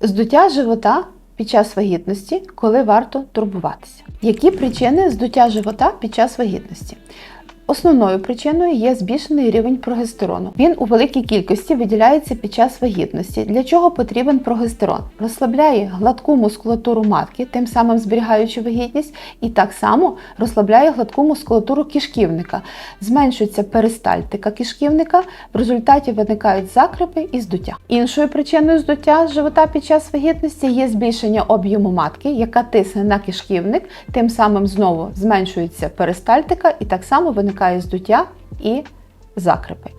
Здуття живота під час вагітності, коли варто турбуватися. Які причини здуття живота під час вагітності? Основною причиною є збільшений рівень прогестерону. Він у великій кількості виділяється під час вагітності. Для чого потрібен прогестерон? Розслабляє гладку мускулатуру матки, тим самим зберігаючи вагітність, і так само розслабляє гладку мускулатуру кишківника. Зменшується перистальтика кишківника, в результаті виникають закрепи і здуття. Іншою причиною здуття живота під час вагітності є збільшення об'єму матки, яка тисне на кишківник, тим самим знову зменшується перистальтика і так само виникає здуття і закрипи.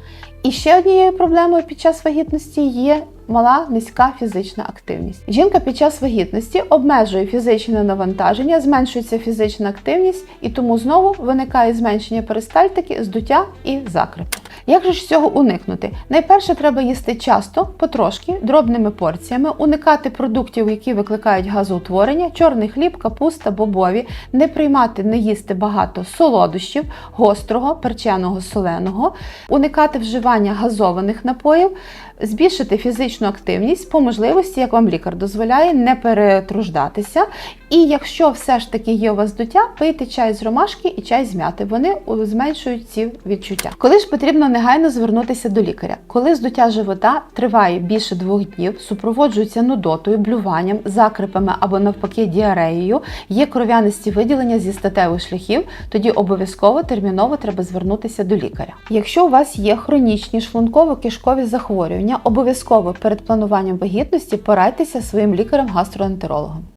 І ще однією проблемою під час вагітності є мала низька фізична активність. Жінка під час вагітності обмежує фізичне навантаження, зменшується фізична активність, і тому знову виникає зменшення перистальтики, здуття і закрепи. Як же ж цього уникнути? Найперше треба їсти часто, потрошки, дробними порціями, уникати продуктів, які викликають газоутворення, чорний хліб, капуста, бобові, не приймати, не їсти багато солодощів, гострого, перченого, соленого, уникати вживання газованих напоїв, збільшити фізичну активність по можливості, як вам лікар дозволяє, не перетруждатися. І якщо все ж таки є у вас здуття, пийте чай з ромашки і чай з м'яти. Вони зменшують ці відчуття. Коли ж потрібно негайно звернутися до лікаря? Коли здуття живота триває більше двох днів, супроводжується нудотою, блюванням, закрипами або навпаки діареєю, є кров'янисті виділення зі статевих шляхів, тоді обов'язково терміново треба звернутися до лікаря. Якщо у вас є хронічні шлунково-кишкові захворювання, обов'язково перед плануванням вагітності порадьтеся своїм лікарем-гастроентерологом.